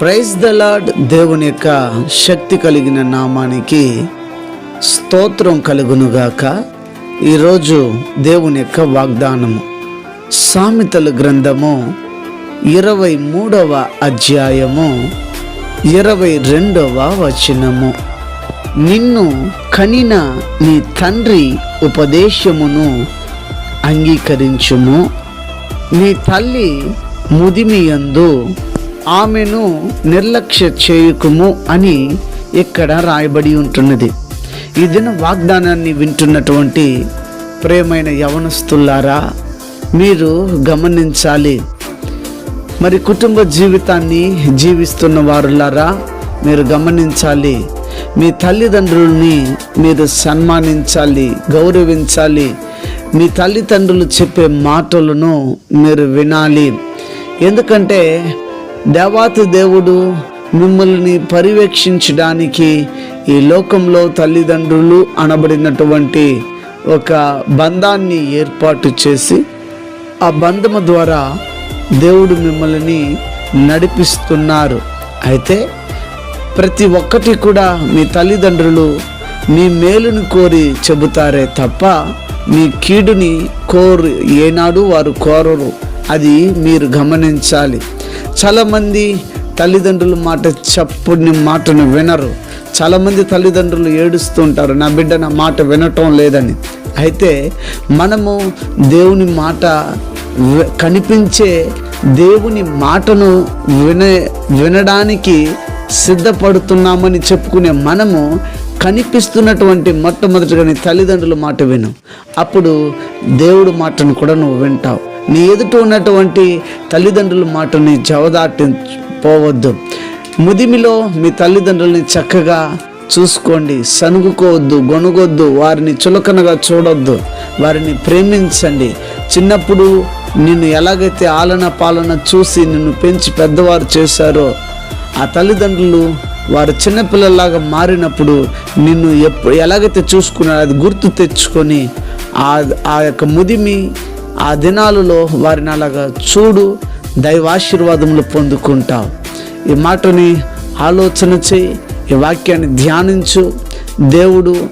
Praise the lord దేవుని యొక్క శక్తి కలిగిన నామానికి స్తోత్రం కలుగునుగాక. ఈరోజు దేవుని యొక్క వాగ్దానము. సామెతల గ్రంథము ఇరవై మూడవ అధ్యాయము ఇరవై రెండవ వచనము. నిన్ను కనిన నీ తండ్రి ఉపదేశమును అంగీకరించుము. నీ తల్లి ముదిమియందు ఆమెను నిర్లక్ష్య చేయుకుము అని ఇక్కడ రాయబడి ఉంటున్నది. ఈ దిన వాగ్దానాన్ని వింటున్నటువంటి ప్రేమైన యవనస్తులారా మీరు గమనించాలి. మరి కుటుంబ జీవితాన్ని జీవిస్తున్న వారులారా మీరు గమనించాలి. మీ తల్లిదండ్రుల్ని మీరు సన్మానించాలి గౌరవించాలి. మీ తల్లిదండ్రులు చెప్పే మాటలను మీరు వినాలి. ఎందుకంటే దేవాతి దేవుడు మిమ్మల్ని పర్యవేక్షించడానికి ఈ లోకంలో తల్లిదండ్రులు అనబడినటువంటి ఒక బంధాన్ని ఏర్పాటు చేసి ఆ బంధము ద్వారా దేవుడు మిమ్మల్ని నడిపిస్తున్నారు. అయితే ప్రతి ఒక్కటి కూడా మీ తల్లిదండ్రులు మీ మేలును కోరి చెబుతారే తప్ప మీ కీడుని కోరు. ఏనాడు వారు కోరరు. అది మీరు గమనించాలి. చాలామంది తల్లిదండ్రుల మాట చప్పుడిని మాటను వినరు. చాలామంది తల్లిదండ్రులు ఏడుస్తుంటారు నా బిడ్డ నా మాట వినటం లేదని. అయితే మనము దేవుని మాట కనిపించే దేవుని మాటను విన వినడానికి సిద్ధపడుతున్నామని చెప్పుకునే మనము కనిపిస్తున్నటువంటి మొట్టమొదటిగా నీ తల్లిదండ్రుల మాట విను. అప్పుడు దేవుడు మాటను కూడా నువ్వు వింటావు. నీ ఎదుట ఉన్నటువంటి తల్లిదండ్రుల మాటని జవదాటి పోవద్దు ముదిమిలో మీ తల్లిదండ్రుల్ని చక్కగా చూసుకోండి సనుగుకోవద్దు గొనుగొద్దు వారిని చులకనగా చూడొద్దు వారిని ప్రేమించండి. చిన్నప్పుడు నిన్ను ఎలాగైతే ఆలన పాలన చూసి నిన్ను పెంచి పెద్దవారు చేశారో ఆ తల్లిదండ్రులు వారు చిన్నపిల్లలాగా మారినప్పుడు నిన్ను ఎప్పుడు ఎలాగైతే చూసుకున్నారో అది గుర్తు తెచ్చుకొని ఆ ఆ యొక్క ముదిమి ఆ దినాలలో వారిని అలాగా చూడు దైవాశీర్వాదములు పొందుకుంటావు. ఈ మాటని ఆలోచన చేయి ఈ వాక్యాన్ని ధ్యానించు. దేవుడు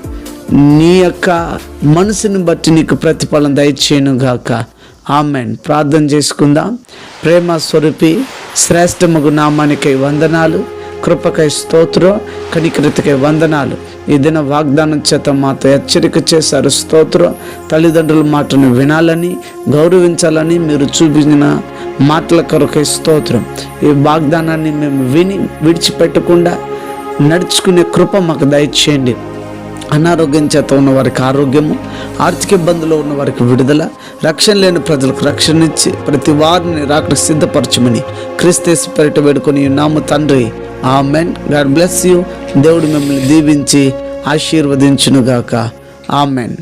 నీ యొక్క మనసుని బట్టి నీకు ప్రతిఫలం దయచేయను గాక. ఆమెన్. ప్రార్థన చేసుకుందాం. ప్రేమ స్వరూపి శ్రేష్టమగు నామానికై వందనాలు. కృపకై స్తోత్రం. కనికృతికై వందనాలు. ఈ దిన వాగ్దానం చేత మాతో హెచ్చరిక చేశారు. స్తోత్రం. తల్లిదండ్రుల మాటను వినాలని గౌరవించాలని మీరు చూపించిన మాటల కొరకై స్తోత్రం. ఈ వాగ్దానాన్ని మేము విని విడిచిపెట్టకుండా నడుచుకునే కృప మాకు దయచేయండి. అనారోగ్యం చేత ఉన్న వారికి ఆరోగ్యము ఆర్థిక ఇబ్బందులు ఉన్న వారికి విడుదల రక్షణ లేని ప్రజలకు రక్షణ ఇచ్చి ప్రతి వారిని రాకడ సిద్ధపరచమని క్రీస్తేసి పెరట వేడుకొని నాము తండ్రి. ఆ మెన్ గాడ్ బ్లెస్ యూ. దేవుడు మిమ్మల్ని దీవించి ఆశీర్వదించునుగాక. ఆమెన్.